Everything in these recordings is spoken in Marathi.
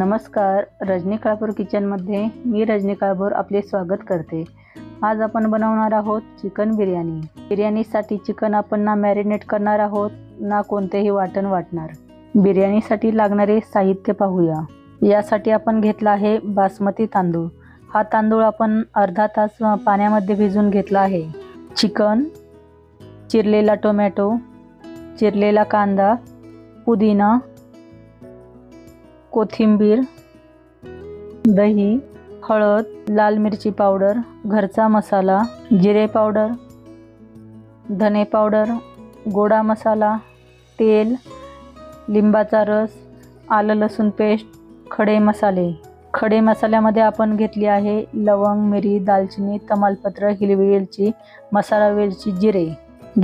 नमस्कार रजनी काळभोर किचनमध्ये मी रजनी काळभोर आपले स्वागत करते. आज आपण बनवणार आहोत चिकन बिर्याणी. बिर्याणीसाठी चिकन आपण ना मॅरिनेट करणार आहोत ना कोणतेही वाटण वाटणार. बिर्याणीसाठी लागणारे साहित्य पाहूया. यासाठी आपण घेतला आहे बासमती तांदूळ. हा तांदूळ आपण अर्धा तास पाण्यामध्ये भिजून घेतला आहे. चिकन चिरलेला टोमॅटो चिरलेला कांदा पुदिना कोथिंबीर दही हळद लाल मिरची पावडर घरचा मसाला जिरे पावडर धने पावडर गोडा मसाला तेल लिंबाचा रस आलं लसूण पेस्ट खडे मसाले. खडे मसाल्यामध्ये आपण घेतली आहे लवंग मिरी दालचिनी तमालपत्र हिरवी वेलची मसाला वेलची जिरे.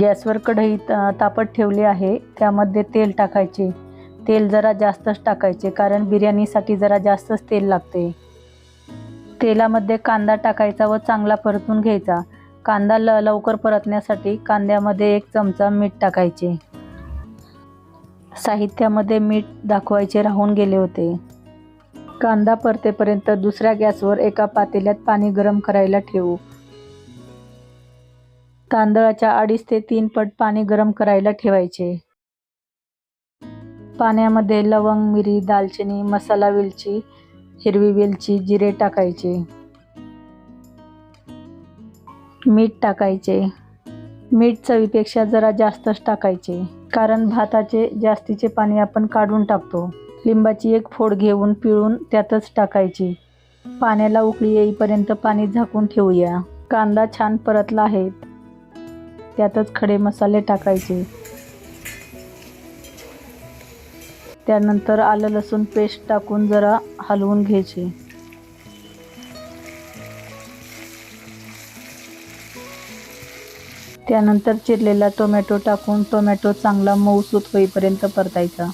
गॅसवर कढई तापत ठेवली आहे. त्यामध्ये तेल टाकायचे. तेल जरा जास्तच टाकायचे कारण बिर्याणीसाठी जरा जास्तच तेल लागते. तेलामध्ये कांदा टाकायचा व चांगला परतून घ्यायचा. कांदा ल लवकर परतण्यासाठी कांद्यामध्ये एक चमचा मीठ टाकायचे. साहित्यामध्ये मीठ दाखवायचे राहून गेले होते. कांदा परतेपर्यंत दुसऱ्या गॅसवर एका पातेल्यात पाणी गरम करायला ठेवू. तांदळाच्या अडीच ते तीन पट पाणी गरम करायला ठेवायचे. पाण्यामध्ये लवंग मिरी दालचिनी मसाला वेलची हिरवी वेलची जिरे टाकायचे. मीठ टाकायचे. मीठ चवीपेक्षा जरा जास्तच टाकायचे कारण भाताचे जास्तीचे पाणी आपण काढून टाकतो. लिंबाची एक फोड घेऊन पिळून त्यातच टाकायची. पाण्याला उकळी येईपर्यंत पाणी झाकून ठेवूया. कांदा छान परतला आहे. त्यातच खडे मसाले टाकायचे. त्यानंतर आलं लसूण पेस्ट टाकून जरा हलवून घ्यायचे. त्यानंतर चिरलेला टोमॅटो टाकून टोमॅटो चांगला मऊसूत होईपर्यंत परतायचा.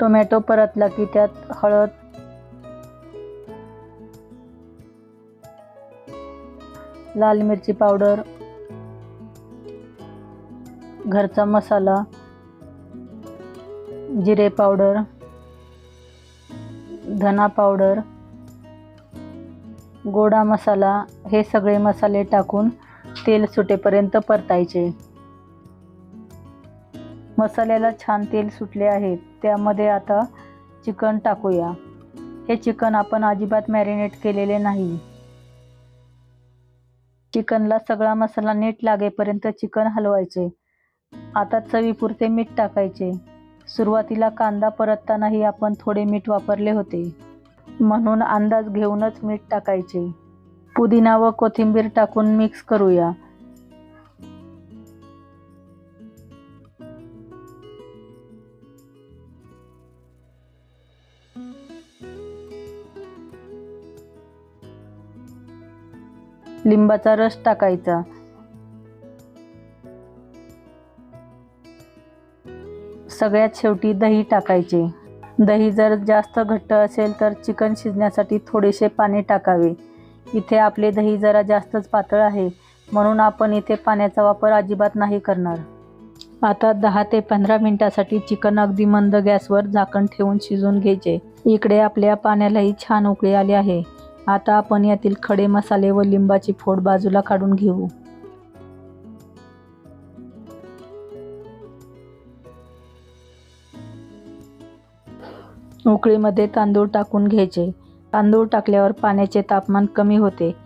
टोमॅटो परतला की त्यात हळद लाल मिरची पावडर घरचा मसाला जिरे पावडर धना पावडर गोडा मसाला हे सगळे मसाले टाकून तेल सुटेपर्यंत परतायचे. मसाल्याला छान तेल सुटले आहे त्यामध्ये आता चिकन टाकूया. हे चिकन आपण अजिबात मॅरिनेट केलेले नाही. चिकनला सगळा मसाला नीट लागेपर्यंत चिकन हलवायचे. आता चवीपुरते मीठ टाकायचे. सुरुवातीला कांदा परततानाही आपण थोडे मीठ वापरले होते. म्हणून अंदाज घेऊनच मीठ टाकायचे. पुदिना व कोथिंबीर टाकून मिक्स करूया. लिंबाचा रस टाकायचा. सगळ्यात शेवटी दही टाकायचे. दही जर जास्त घट्ट असेल तर चिकन शिजण्यासाठी थोडेसे पाणी टाकावे. इथे आपले दही जरा जास्तच पातळ आहे म्हणून आपण इथे पाण्याचा वापर अजिबात नाही करणार. आता दहा ते पंधरा मिनिटासाठी चिकन अगदी मंद गॅसवर झाकण ठेवून शिजून घ्यायचे. इकडे आपल्या पाण्यालाही छान उकळी आली आहे. आता आपण यातील खडे मसाले व लिंबाची फोड बाजूला काढून घेऊ. उकळीमध्ये तांदूळ टाकून घ्यायचे. तांदूळ टाकल्यावर पाण्याचे तापमान कमी होते.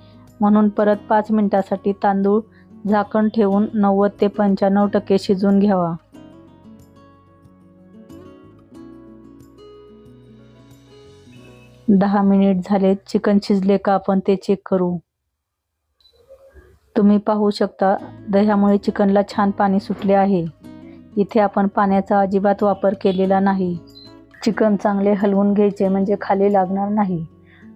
म्हणून परत पाच मिनिटासाठी तांदूळ झाकण ठेवून नव्वद ते पंच्याण्णव टक्के शिजून घ्यावा. दहा मिनिट झाले चिकन शिजले का आपण ते चेक करू. तुम्ही पाहू शकता दह्यामुळे चिकनला छान पाणी सुटले आहे. इथे आपण पाण्याचा अजिबात वापर केलेला नाही. चिकन चांगले हलवून घ्यायचे म्हणजे खाली लागणार नाही.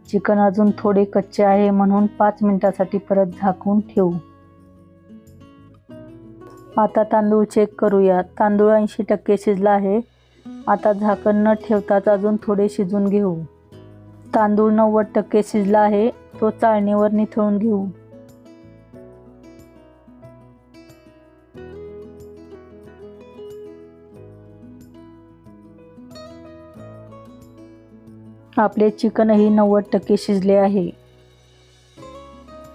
चिकन अजून थोडे कच्चे आहे म्हणून पाच मिनिटासाठी परत झाकून ठेवू. आता तांदूळ चेक करूया. तांदूळ ऐंशी टक्के शिजला आहे. आता झाकण न ठेवताच अजून थोडे शिजून घेऊ. तांदूळ नव्वद टक्के शिजला आहे. तो चाळणीवर निथळून घेऊ. आपले चिकनही नव्वद टक्के शिजले आहे.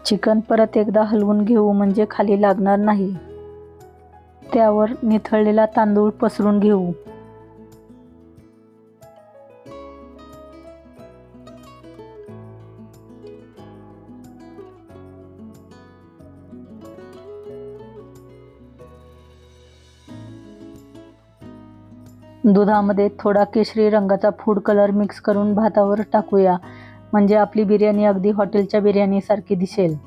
चिकन परत एकदा हलवून घेऊ म्हणजे खाली लागणार नाही. त्यावर निथळलेला तांदूळ पसरून घेऊ. दुधामध्ये थोडा केशरी रंगाचा फूड कलर मिक्स करून भातावर टाकूया. म्हणजे आपली बिर्याणी अगदी हॉटेलच्या बिर्याणीसारखी दिसेल.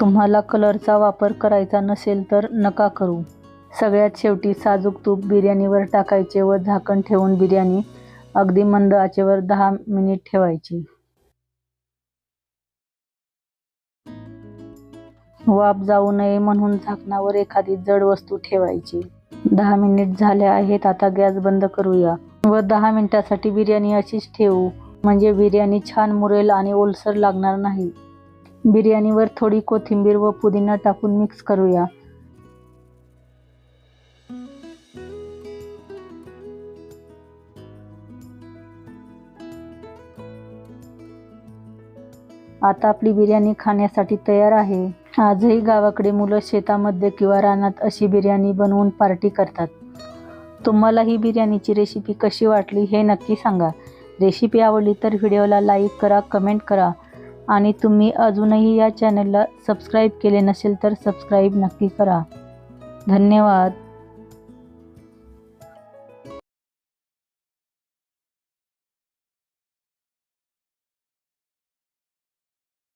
तुम्हाला कलरचा वापर करायचा नसेल तर नका करू. सगळ्यात शेवटी साजूक तूप बिर्याणीवर टाकायचे व झाकण ठेवून बिर्याणी अगदी मंद आचेवर दहा मिनिट ठेवायची. वाफ जाऊ नये म्हणून झाकणावर एखादी जड वस्तू ठेवायची. दहा मिनिट झाले आहेत आता गॅस बंद करूया. व दहा मिनिटासाठी बिर्याणी अशीच ठेवू. म्हणजे बिर्याणी छान मुरेल आणि ओलसर लागणार नाही. बिर्याणीवर थोडी कोथिंबीर व पुदिना टाकून मिक्स करूया. आता आपली बिर्याणी खाण्यासाठी तयार आहे. आजही गावाकडे मुलं शेतामध्ये किंवा रानात अशी बिर्याणी बनवून पार्टी करतात. तुम्हाला ही बिर्याणीची रेसिपी कशी वाटली हे नक्की सांगा. रेसिपी आवडली तर व्हिडिओला लाईक करा कमेंट करा. आणि तुम्ही अजूनही या चॅनलला सबस्क्राईब केले नसेल तर सबस्क्राईब नक्की करा. धन्यवाद.